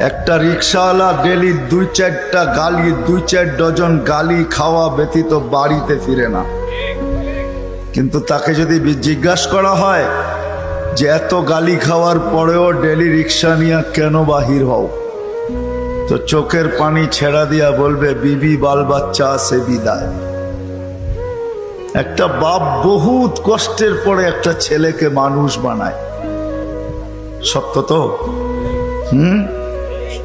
একটা রিক্সাওয়ালা ডেলি দুই চারটা গালি, দুই চার ডজন গালি খাওয়া ব্যতীত বাড়িতে ফিরে না। কিন্তু তাকে যদি জিজ্ঞাসা করা হয় যে এত গালি খাওয়ার পরেও ডেলি রিক্সা নিয়ে কেন বাহির হও? তো চোখের পানি ছেড়া দিয়া বলবে, বিবি বাল বাচ্চা আছে বিদায়। একটা বাপ বহুত কষ্টের পরে একটা ছেলেকে মানুষ বানায়। সত্য তো? হুম?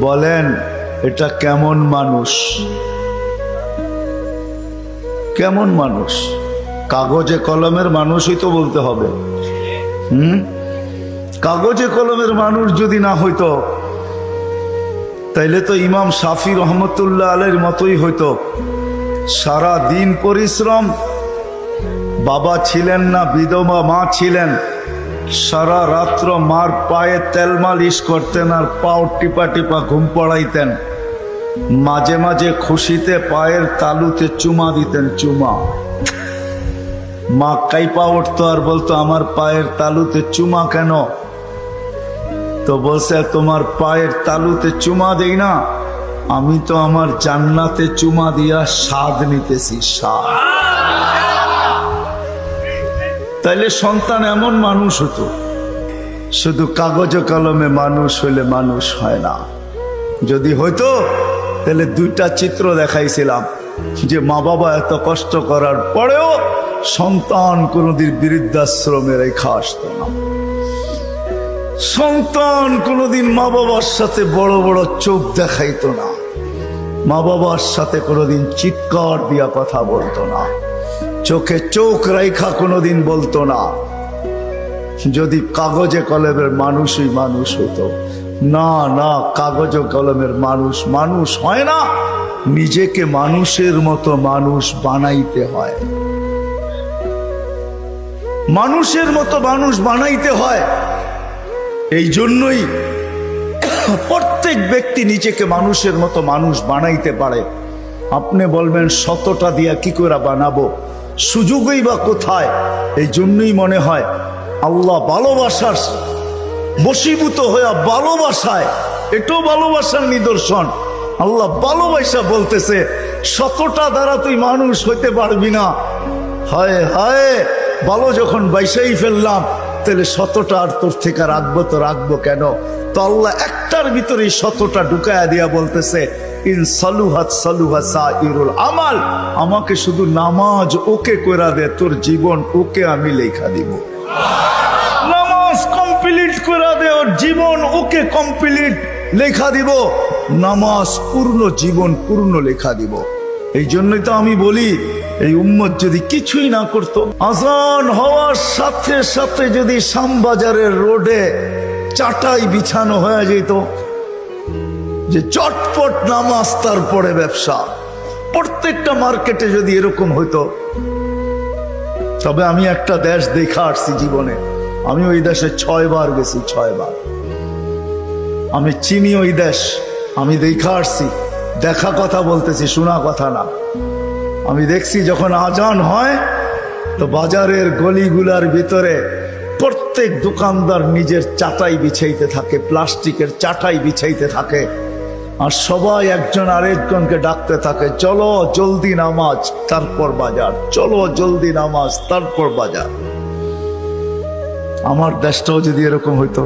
বলেন, এটা কেমন মানুষ? কেমন মানুষ? কাগজে কলমের মানুষই তো বলতে হবে। হুম? কাগজে কলমের মানুষ যদি না হইতো, তাইলে তো ইমাম শাফি রহমতুল্লাহ আলের মতোই হইতো। সারা দিন পরিশ্রম, বাবা ছিলেন না, বিধবা মা ছিলেন। সারা রাত্র মার পায়ে তেল মালিশ করতেন আর পাও টিপা টিপা ঘুম পড়াইতেন। মাঝে মাঝে খুশিতে পায়ের তালুতে চুমা দিতেন, চুমা। মা কাইপা উঠতো আর বলতো, আমার পায়ের তালুতে চুমা কেন? তো বলছে, তোমার পায়ের তালুতে চুমা দেই না। আমি তো আমার জান্নাতে চুমা দিয়া স্বাদ নিতেছি, স্বাদ। তাইলে সন্তান এমন মানুষ হতো, শুধু কাগজ কলমে মানুষ হইলে মানুষ হয় না। যদি হইতো তাহলে দুইটা চিত্র দেখাইছিলাম, যে মা বাবা এত কষ্ট করার পরেও সন্তান কোনোদিন বৃদ্ধাশ্রমে রেখা আসতো না। সন্তান কোনোদিন মা বাবার সাথে বড় বড় চোখ দেখাইতো না। মা বাবার সাথে কোনোদিন চিৎকার দিয়া কথা বলতো না। চোখে চোখ রেখা কোনোদিন বলতো না। যদি কাগজে কলমের মানুষই মানুষ হতো। না না, কাগজ কলমের মানুষ মানুষ হয় না। নিজেকে মানুষের মতো মানুষ বানাইতে হয়। মানুষের মতো মানুষ বানাইতে হয়। এই জন্যই প্রত্যেক ব্যক্তি নিজেকে মানুষের মতো মানুষ বানাইতে পারে। আপনি বলবেন, শতটা দিয়া কি করে বানাবো? সুযোগই বা কোথায়? এই জন্যই মনে হয় আল্লাহ ভালোবাসার বশীভূত হইয়া ভালোবাসায়, এটাও ভালোবাসার নিদর্শন। আল্লাহ ভালোবাসা বলতেছে শতটা দ্বারা তুই মানুষ হইতে পারবি না। হায় হায়, ভালো যখন বাইসাই ফেললাম, তাহলে শতটা আর তোর থেকে রাখব তো রাখব কেন? তো আল্লাহ একটার ভিতরে শতটা ঢুকায়া দিয়া বলতেছে আমাল, আমাকে শুধু নামাজ ওকে করা দে, তোর জীবন ওকে আমি লেখা দিব। নামাজ কমপ্লিট করা দে, ওর জীবন ওকে কমপ্লিট লেখা দিব। নামাজ পূর্ণ, জীবন পূর্ণ লেখা দিব। এই জন্যই তো আমি বলি, এই উম্মত যদি কিছুই না করত, আজান হওয়ার সাথে সাথে যদি শ্যামবাজারের রোডে চাটাই বিছানো হয়ে যেত যে চটপট নামাজ তারপরে ব্যবসা। প্রত্যেকটা মার্কেটে যদি এরকম হইতো, তবে আমি একটা দেশ দেখা আসছি জীবনে। আমি ওই দেশে ছয় বার গেছি ছয় বার আমি চিনি ওই দেশ, আমি দেখা আসছি। দেখা কথা বলতেছি, শোনা কথা না। আমি দেখছি যখন আজান হয়, তো বাজারের গলিগুলার ভিতরে প্রত্যেক দোকানদার নিজের চাটাই বিছাইতে থাকে, প্লাস্টিকের চাটাই বিছাইতে থাকে। আর সবাই একজন আরেকজনকে ডাকতে থাকে, চলো জলদি নামাজ, তারপর বাজার, চলো জলদি নামাজ, তারপর বাজার। আমার দেশটাও যদি এরকম হইতো